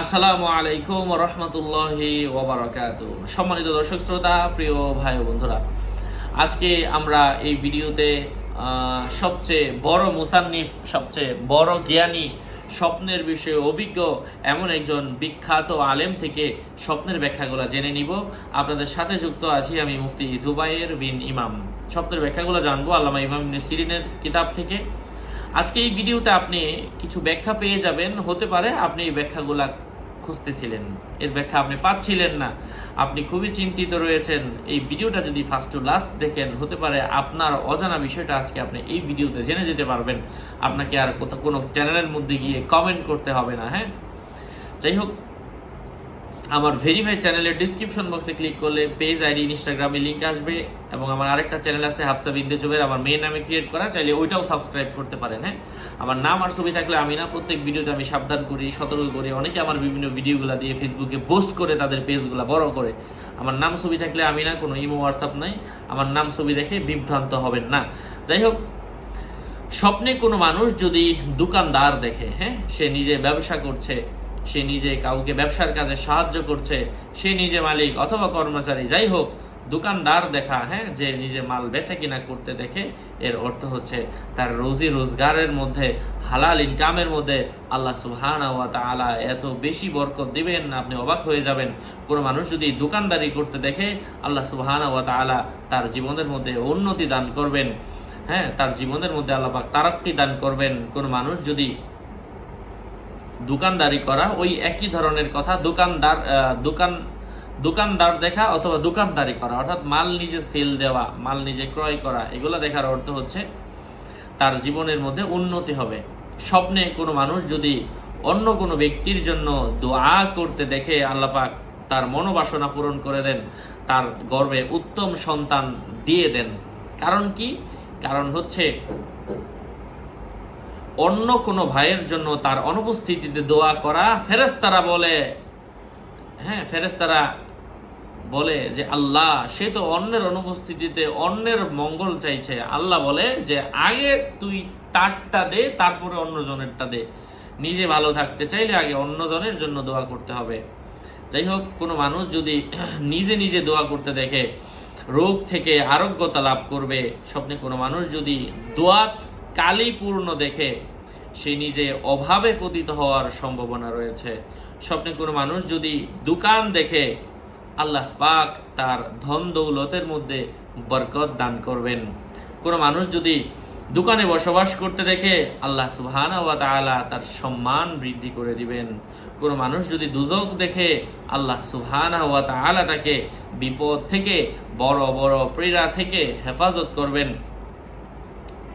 আসসালামু আলাইকুম রহমতুল্লাহি ওবরাকাত সম্মানিত দর্শক শ্রোতা, প্রিয় ভাই বন্ধুরা, আজকে আমরা এই ভিডিওতে সবচেয়ে বড় মুসান্নিফ, সবচেয়ে বড় জ্ঞানী, স্বপ্নের বিষয়ে অভিজ্ঞ এমন একজন বিখ্যাত আলেম থেকে স্বপ্নের ব্যাখ্যাগুলো জেনে নিব। আপনাদের সাথে যুক্ত আছি আমি মুফতি জুবাইর বিন ইমাম। স্বপ্নের ব্যাখ্যাগুলো জানব আল্লামা ইমাম সিরিনের কিতাব থেকে। আজকে এই ভিডিওতে আপনি কিছু ব্যাখ্যা পেয়ে যাবেন। হতে পারে আপনি এই ব্যাখ্যাগুলা খুঁজতেছিলেন। এর ব্যাখ্যা আপনি পাচ্ছিলেন না। আপনি খুবই চিন্তিত রয়েছেন। এই ভিডিওটা যদি ফার্স্ট টু লাস্ট দেখেন, হতে পারে আপনার অজানা বিষয়টা আজকে আপনি এই ভিডিওতে জেনে যেতে পারবেন। আপনাকে আর কোথাও কোনো চ্যানেলের মধ্যে গিয়ে কমেন্ট করতে হবে না হ্যাঁ? যাই হোক আমার ভেরিফাই চ্যানেলের ডিসক্রিপশন বক্সে ক্লিক করলে পেজ আইডি ইনস্টাগ্রামে লিংক আসবে এবং আমার আরেকটা চ্যানেল আছে হাফসা বিন্দু চোবের আমার মেয়ে নামে ক্রিয়েট করা, চাইলে ওইটাও সাবস্ক্রাইব করতে পারেন হ্যাঁ? আমার নাম আর ছবি থাকলে আমি না, প্রত্যেক ভিডিওতে আমি সাবধান করি, সতর্ক করি। অনেকে আমার বিভিন্ন ভিডিওগুলো দিয়ে ফেসবুকে পোস্ট করে তাদের পেজগুলো বড় করে। আমার নাম, ছবি থাকলে আমি না, কোনো ইমো হোয়াটসঅ্যাপ নাই। আমার নাম, ছবি দেখে বিভ্রান্ত হবেন না। যাই হোক, স্বপ্নে কোনো মানুষ যদি দোকানদার দেখে হ্যাঁ সে নিজে ব্যবসা করছে সে নিজে কাউকে ব্যবসার কাজে সাহায্য করছে, সে নিজে মালিক অথবা কর্মচারী, যাই হোক, দোকানদার দেখা হ্যাঁ যে নিজে মাল বেচা কিনা করতে দেখে, এর অর্থ হচ্ছে তার রোজি রোজগারের মধ্যে, হালাল ইনকামের মধ্যে আল্লাহ সুবহান ওয়া তাআলা এত বেশি বরকত দিবেন, আপনি অবাক হয়ে যাবেন। কোনো মানুষ যদি দোকানদারি করতে দেখে, আল্লাহ সুবহান তাআলা তার জীবনের মধ্যে উন্নতি দান করবেন হ্যাঁ তার জীবনের মধ্যে আল্লাহ পাক তারাক্কি দান করবেন। কোন মানুষ যদি দোকানদারি করা, ওই একই ধরনের কথা, দোকানদার দোকান, দোকানদার দেখা অথবা দোকানদারি করা, অর্থাৎ মাল নিজে সেল দেওয়া, মাল নিজে ক্রয় করা, এগুলো দেখার অর্থ হচ্ছে তার জীবনের মধ্যে উন্নতি হবে। স্বপ্নে কোনো মানুষ যদি অন্য কোনো ব্যক্তির জন্য দোয়া করতে দেখে আল্লাপাক তার মনোবাসনা পূরণ করে দেন, তার গর্বে উত্তম সন্তান দিয়ে দেন। কারণ কি? কারণ হচ্ছে অন্য কোনো ভাইয়ের জন্য তার অনুপস্থিতিতে দোয়া করা ফেরেশতারা বলে হ্যাঁ ফেরেশতারা বলে যে আল্লাহ, সে তো অন্যের অনুপস্থিতিতে অন্যের মঙ্গল চাইছে। আল্লাহ বলে যে আগে তুই তারটা দে, তারপরে অন্যজনেরটা দে। নিজে ভালো থাকতে চাইলে আগে অন্যজনের জন্য দোয়া করতে হবে। যাই হোক, কোনো মানুষ যদি নিজে নিজে দোয়া করতে দেখে, রোগ থেকে আরোগ্যতা লাভ করবে, স্বপ্নে কোনো মানুষ যদি দোয়াত কালীপূর্ণ দেখে সে নিজে অভাবে পতিত হওয়ার সম্ভাবনা রয়েছে। স্বপ্নে কোনো মানুষ যদি দোকান দেখে, আল্লাহ পাক তার ধন দৌলতের মধ্যে বরকত দান করবেন। কোনো মানুষ যদি দোকানে বসবাস করতে দেখে, আল্লাহ তাআলা তার সম্মান বৃদ্ধি করে দিবেন। কোনো মানুষ যদি দুজক দেখে, আল্লাহ তাআলা তাকে বিপদ থেকে, বড় বড় প্রেরা থেকে হেফাজত করবেন।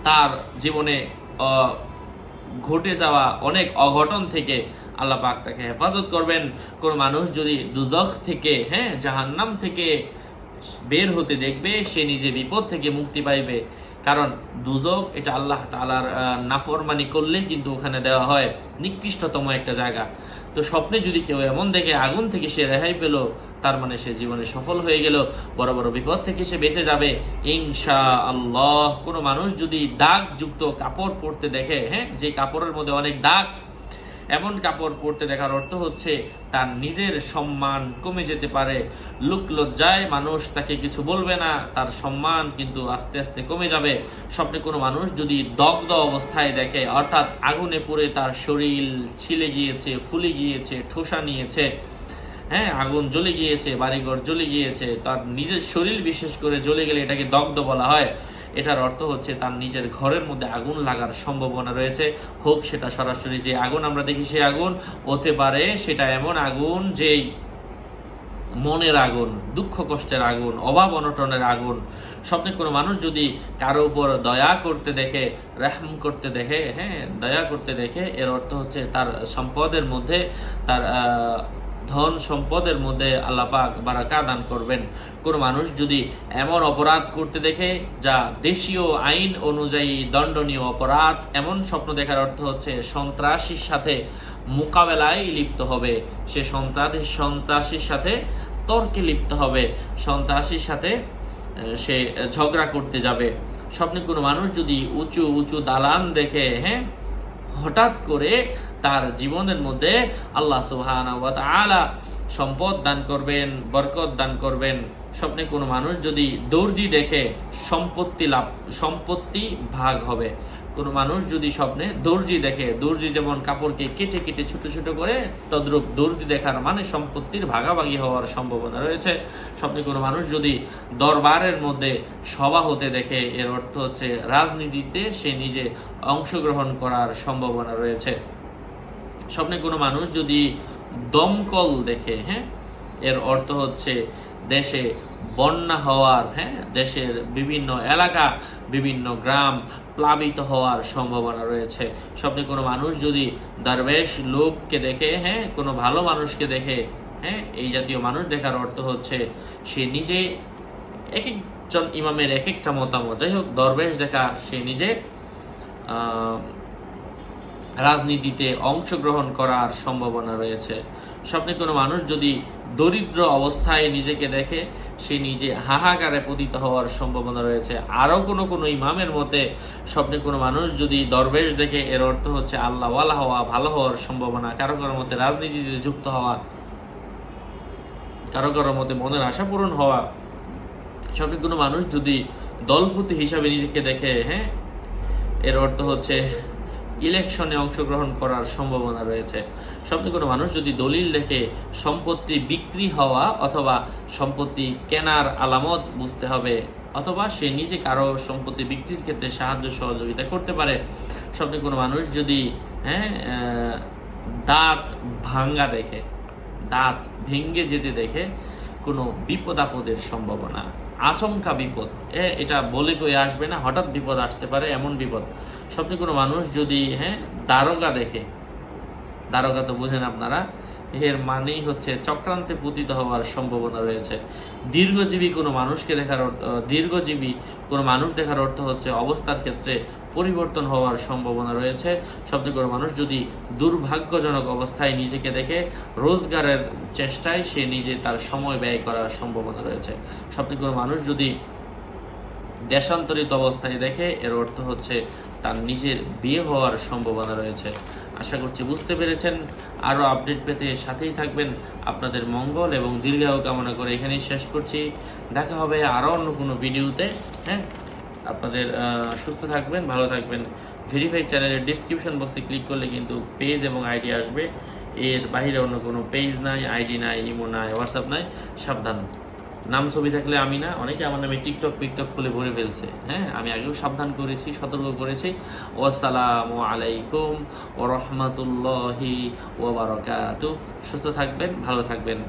তার জীবনে ঘটে যাওয়া অনেক অঘটন থেকে আল্লাহ পাক তাকে হেফাজত করবেন। কোন মানুষ যদি দুজখ থেকে হ্যাঁ জাহান্নাম থেকে বের হতে দেখবে, সে নিজে বিপদ থেকে মুক্তি পাইবে। কারণ দুজক এটা আল্লাহ তালার নাফরমানি করলেই কিন্তু ওখানে দেওয়া হয় নিকৃষ্টতম একটা জায়গা। তো স্বপ্নে যদি কেউ এমন দেখে আগুন থেকে সে রেহাই পেল, তার মানে সে জীবনে সফল হয়ে গেল, বড় বড় বিপদ থেকে সে বেঁচে যাবে। ইংশা আল্লাহ কোনো মানুষ যদি দাগ যুক্ত কাপড় পরতে দেখে হ্যাঁ যে কাপড়ের মধ্যে অনেক দাগ এমন কাপড় পরতে দেখার অর্থ হচ্ছে তার নিজের সম্মান কমে যেতে পারে। লুক লজ্জায় মানুষ তাকে কিছু বলবে না, তার সম্মান কিন্তু আস্তে আস্তে কমে যাবে। স্বপ্নে কোনো মানুষ যদি দগ্ধ অবস্থায় দেখে, অর্থাৎ আগুনে পুড়ে তার শরীর ছিলে গিয়েছে, ফুলে গিয়েছে, ঠোসা নিয়েছে হ্যাঁ আগুন জ্বলে গিয়েছে, বাড়িঘর জ্বলে গিয়েছে, তার নিজের শরীর বিশেষ করে জ্বলে গেলে এটাকে দগ্ধ বলা হয়। এটার অর্থ হচ্ছে তার নিজের ঘরের মধ্যে আগুন লাগার সম্ভাবনা রয়েছে। হোক, সেটা সরাসরি যে আগুন, আমরা দেখি সেই আগুন, হতে পারে সেটা এমন আগুন যেই মনের আগুন, দুঃখ কষ্টের আগুন, অভাব অনটনের আগুন। স্বপ্নে কোনো মানুষ যদি কারও উপর দয়া করতে দেখে, রেহম করতে দেখে হ্যাঁ দয়া করতে দেখে, এর অর্থ হচ্ছে তার সম্পদের মধ্যে তার ধন সম্পদের মধ্যে আল্লাহ পাক বারাকা দান করবেন। কোনো মানুষ যদি এমন অপরাধ করতে দেখে, যা দেশীয় আইন অনুযায়ী দণ্ডনীয় অপরাধ, এমন স্বপ্ন দেখার অর্থ হচ্ছে সন্ত্রাসীর সাথে মোকাবেলায় লিপ্ত হবে। সে সন্ত্রাসী, সন্ত্রাসীর সাথে তর্কে লিপ্ত হবে। সন্ত্রাসীর সাথে সে ঝগড়া করতে যাবে। স্বপ্নে কোনো মানুষ যদি উঁচু উঁচু দালান দেখে হ্যাঁ হঠাৎ করে তার জীবনের মধ্যে আল্লাহ সুবহানাহু ওয়া তাআলা সম্পদ দান করবেন, বরকত দান করবেন। স্বপ্নে কোনো মানুষ যদি দর্জি দেখে, সম্পত্তি লাভ, সম্পত্তি ভাগ হবে। কোনো মানুষ যদি স্বপ্নে দর্জি দেখে, দর্জি যেমন কাপড়কে কেটে কেটে ছোট ছোট করে, তদ্রূপ দর্জি দেখার মানে সম্পত্তির ভাগাভাগি হওয়ার সম্ভাবনা রয়েছে। স্বপ্নে কোনো মানুষ যদি দরবারের মধ্যে সভা হতে দেখে, এর অর্থ হচ্ছে রাজনীতিতে সে নিজে অংশগ্রহণ করার সম্ভাবনা রয়েছে। স্বপ্নে কোনো মানুষ যদি দমকল দেখে হ্যাঁ এর অর্থ হচ্ছে দেশে বন্যা হওয়ার হ্যাঁ দেশের বিভিন্ন এলাকা, বিভিন্ন গ্রাম প্লাবিত হওয়ার সম্ভাবনা রয়েছে। স্বপ্নে কোনো মানুষ যদি দরবেশ লোককে দেখে হ্যাঁ কোনো ভালো মানুষকে দেখে হ্যাঁ এই জাতীয় মানুষ দেখার অর্থ হচ্ছে সে নিজে এক একজন ইমামের এক একটা মতামত। যাই হোক, দরবেশ দেখা সে নিজে রাজনীতিতে অংশগ্রহণ করার সম্ভাবনা রয়েছে। স্বপ্নে কোনো মানুষ যদি দরিদ্র অবস্থায় নিজেকে দেখে, সে নিজে হাহাকারে পতিত হওয়ার সম্ভাবনা রয়েছে। আরও কোনো কোনো ইমামের মতে, স্বপ্নে কোনো মানুষ যদি দরবেশ দেখে, এর অর্থ হচ্ছে আল্লাহওয়ালা হওয়া, ভালো হওয়ার সম্ভাবনা। কারও কারও মতে রাজনীতিতে যুক্ত হওয়া, কারও কারও মতে মনের আশা পূরণ হওয়া। স্বপ্নে কোনো মানুষ যদি দলপতি হিসাবে নিজেকে দেখে হ্যাঁ এর অর্থ হচ্ছে ইলেকশনে অংশগ্রহণ করার সম্ভাবনা রয়েছে। স্বপ্নে কোনো মানুষ যদি দলিল দেখে সম্পত্তি বিক্রি হওয়া অথবা সম্পত্তি কেনার আলামত বুঝতে হবে, অথবা সে নিজে কারও সম্পত্তি বিক্রির ক্ষেত্রে সাহায্য সহযোগিতা করতে পারে স্বপ্নে কোনো মানুষ যদি হ্যাঁ দাঁত ভাঙ্গা দেখে, দাঁত ভেঙ্গে যেতে দেখে কোনো বিপদ আপদের সম্ভাবনা, আচমকা বিপদ। এ, এটা বলে কই আসবে না, হঠাৎ বিপদ আসতে পারে, এমন বিপদ। স্বপ্নে কোনো মানুষ যদি হ্যাঁ দারোগা দেখে, দারোগা তো বোঝেন আপনারা, এর মানেই হচ্ছে চক্রান্তে পতিত হওয়ার সম্ভাবনা রয়েছে। দীর্ঘজীবী কোনো মানুষকে দেখার অর্থ, দীর্ঘজীবী কোনো মানুষ দেখার অর্থ হচ্ছে অবস্থার ক্ষেত্রে পরিবর্তন হওয়ার সম্ভাবনা রয়েছে। স্বপ্নে কোনো মানুষ যদি দুর্ভাগ্যজনক অবস্থায় নিজেকে দেখে রোজগারের চেষ্টায় সে নিজে তার সময় ব্যয় করার সম্ভাবনা রয়েছে। স্বপ্নে কোনো মানুষ যদি দেশান্তরিত অবস্থায় দেখে, এর অর্থ হচ্ছে তার নিজের বিয়ে হওয়ার সম্ভাবনা রয়েছে। আশা করছি বুঝতে পেরেছেন। আরও আপডেট পেতে সাথেই থাকবেন আপনাদের মঙ্গল এবং দীর্ঘায়ু কামনা করে এখানেই শেষ করছি। দেখা হবে আরও অন্য কোনো ভিডিওতে হ্যাঁ? আপনাদের সুস্থ থাকবেন, ভালো থাকবেন। ভেরিফাই চ্যানেলের ডিসক্রিপশন বক্সে ক্লিক করলে কিন্তু পেজ এবং আইডি আসবে। এর বাইরে অন্য কোনো পেজ নাই আইডি নাই ইমো নাই হোয়াটসঅ্যাপ নাই, সাবধান। নাম ছবি থাকলে আমি না অনেকে আমার নামে টিকটক পিকটক খুলে ভরে ফেলছে। হ্যাঁ আমি আগেও সাবধান করেছি, সতর্ক করেছি। ওয়াসালামু আলাইকুম ও রহমতুল্লাহি ওবরাকাতু সুস্থ থাকবেন, ভালো থাকবেন।